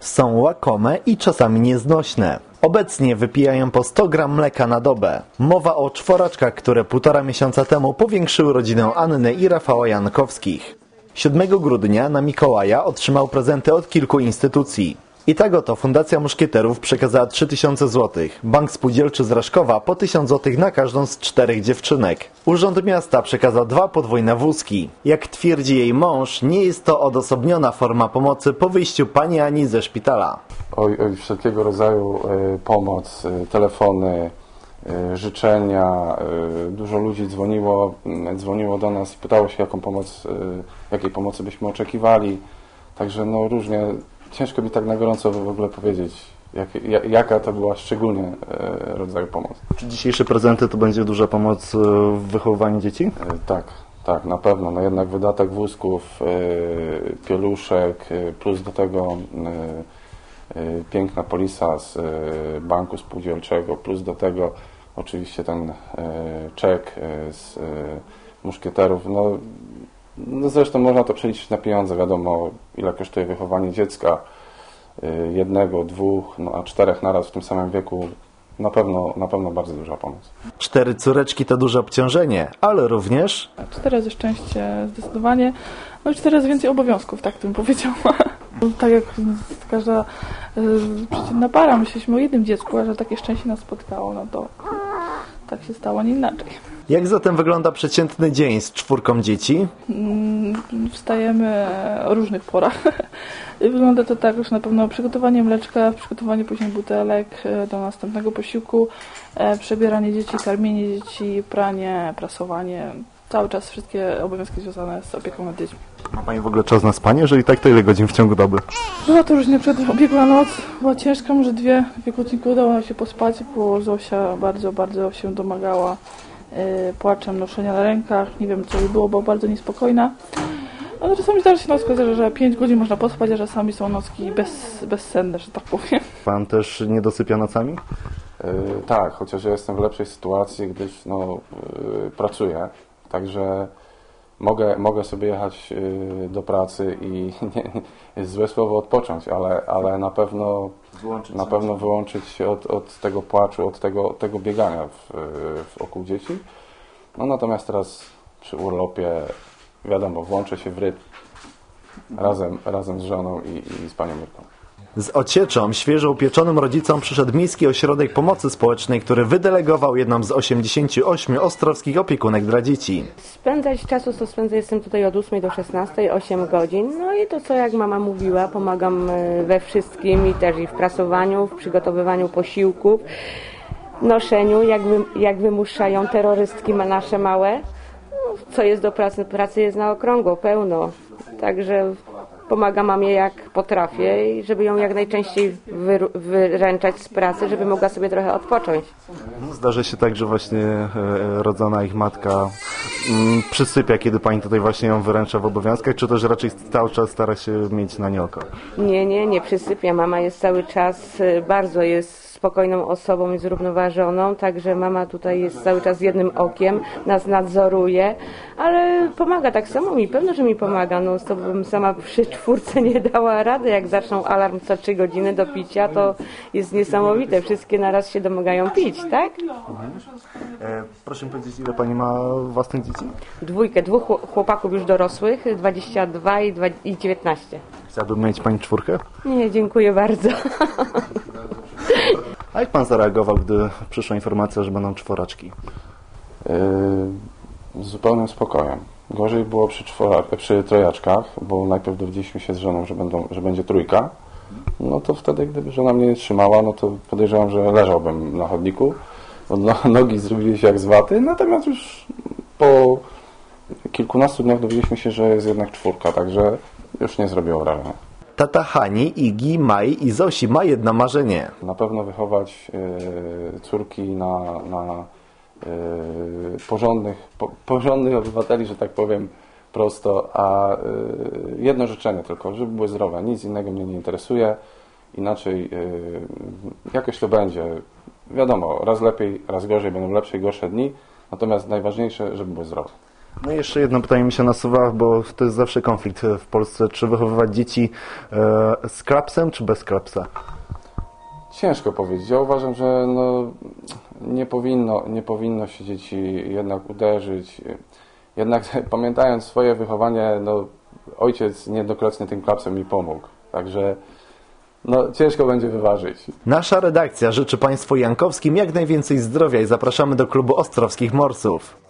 Są łakome i czasami nieznośne. Obecnie wypijają po 100 gram mleka na dobę. Mowa o czworaczkach, które półtora miesiąca temu powiększyły rodzinę Anny i Rafała Jankowskich. 7 grudnia na Mikołaja otrzymał prezenty od kilku instytucji. I tak oto Fundacja Muszkieterów przekazała 3000 zł, Bank Spółdzielczy z Raszkowa po 1000 zł na każdą z czterech dziewczynek. Urząd Miasta przekazał dwa podwójne wózki. Jak twierdzi jej mąż, nie jest to odosobniona forma pomocy po wyjściu pani Ani ze szpitala. oj, oj, wszelkiego rodzaju e, pomoc, e, telefony, e, życzenia. Dużo ludzi dzwoniło, m, dzwoniło do nas i pytało się, jaką pomoc, jakiej pomocy byśmy oczekiwali. Także no różnie, ciężko mi tak na gorąco w ogóle powiedzieć, jak, ja- jaka to była szczególnie e, rodzaju pomoc. Czy dzisiejsze prezenty to będzie duża pomoc e, w wychowywaniu dzieci? E, Tak, tak, na pewno. No jednak wydatek wózków, pieluszek, plus do tego piękna polisa z banku spółdzielczego, plus do tego oczywiście ten czek z muszkieterów. No, no zresztą można to przeliczyć na pieniądze, wiadomo ile kosztuje wychowanie dziecka, e, jednego, dwóch, no a czterech naraz w tym samym wieku. Na pewno, na pewno bardzo duża pomoc. Cztery córeczki to duże obciążenie, ale również Cztery razy szczęście zdecydowanie, no i cztery razy więcej obowiązków, tak bym powiedziała. Tak jak każda y, przeciętna para, myśleliśmy o jednym dziecku, a że takie szczęście nas spotkało, no to tak się stało, nie inaczej. Jak zatem wygląda przeciętny dzień z czwórką dzieci? Mm, Wstajemy o różnych porach. I Wygląda to tak, już na pewno przygotowanie mleczka, przygotowanie później butelek e, do następnego posiłku, e, przebieranie dzieci, karmienie dzieci, pranie, prasowanie. Cały czas wszystkie obowiązki związane z opieką nad dziećmi. Ma Pani w ogóle czas na spanie? Jeżeli tak, to ile godzin w ciągu doby? Była to różnie, na przykład obiegła noc, była ciężka, może dwie, dwie godzinki udało nam się pospać, bo Zosia bardzo, bardzo się domagała e, płaczem, noszenia na rękach, nie wiem co jej było, była bardzo niespokojna. Ale czasami zdarza się nocka, że, że 5 godzin można pospać, a czasami są nocki bez, bezsenne, że tak powiem. Pan też nie dosypia nocami? Yy, Tak, chociaż ja jestem w lepszej sytuacji, gdyż no, yy, pracuję, także mogę, mogę sobie jechać yy, do pracy i nie, złe słowo odpocząć, ale, ale na pewno na pewno wyłączyć się od, od tego płaczu, od tego, od tego biegania w, yy, wokół dzieci. No natomiast teraz przy urlopie, wiadomo, włączę się w rytm razem, razem z żoną i, i z panią Mirką. Z ocieczą świeżo upieczonym rodzicom przyszedł Miejski Ośrodek Pomocy Społecznej, który wydelegował jedną z 88 ostrowskich opiekunek dla dzieci. Spędzać czasu to spędzę, jestem tutaj od 8 do 16, 8 godzin. No i to co jak mama mówiła, pomagam e, we wszystkim i też i w prasowaniu, w przygotowywaniu posiłków, noszeniu, jak, wy, jak wymuszają terrorystki nasze małe. No, co jest do pracy, pracy jest na okrągło, pełno. Także pomagam mamie jak potrafię i żeby ją jak najczęściej wyręczać z pracy, żeby mogła sobie trochę odpocząć. Zdarza się tak, że właśnie e, rodzona ich matka mm, przysypia, kiedy pani tutaj właśnie ją wyręcza w obowiązkach, czy też raczej cały czas stara się mieć na nie oko? Nie, nie, nie przysypia. Mama jest cały czas, y, bardzo jest spokojną osobą i zrównoważoną, także mama tutaj jest cały czas jednym okiem, nas nadzoruje, ale pomaga tak samo mi, pewno, że mi pomaga. No to bym sama przy czwórce nie dała rady, jak zaczną alarm co trzy godziny do picia, to jest niesamowite. Wszystkie naraz się domagają pić, tak? E, proszę mi powiedzieć, ile pani ma własnych dzieci? Dwójkę, dwóch chło- chłopaków już dorosłych, 22 i, dwa, i 19. Chciałabym mieć pani czwórkę? Nie, dziękuję bardzo. A jak pan zareagował, gdy przyszła informacja, że będą czworaczki? Yy, z zupełnym spokojem. Gorzej było przy, przy trojaczkach, bo najpierw dowiedzieliśmy się z żoną, że, będą, że będzie trójka. No to wtedy, gdyby żona mnie nie trzymała, no to podejrzewam, że leżałbym na chodniku, no, nogi zrobiły się jak z waty. Natomiast już po kilkunastu dniach dowiedzieliśmy się, że jest jednak czwórka, także już nie zrobiło wrażenia. Tata Hani, Igi, Mai i Zosi ma jedno marzenie. Na pewno wychować y, córki na, na y, porządnych, po, porządnych obywateli, że tak powiem prosto, a y, jedno życzenie tylko, żeby były zdrowe, nic innego mnie nie interesuje, inaczej jakoś to będzie. Wiadomo, raz lepiej, raz gorzej, będą lepsze i gorsze dni, natomiast najważniejsze, żeby były zdrowe. No i jeszcze jedno pytanie mi się nasuwa, bo to jest zawsze konflikt w Polsce. Czy wychowywać dzieci e, z klapsem, czy bez klapsa? Ciężko powiedzieć. Ja uważam, że no, nie, powinno, nie powinno się dzieci jednak uderzyć. Jednak pamiętając swoje wychowanie, no, ojciec niejednokrotnie tym klapsem mi pomógł. Także no, ciężko będzie wyważyć. Nasza redakcja życzy Państwu Jankowskim jak najwięcej zdrowia i zapraszamy do klubu Ostrowskich Morsów.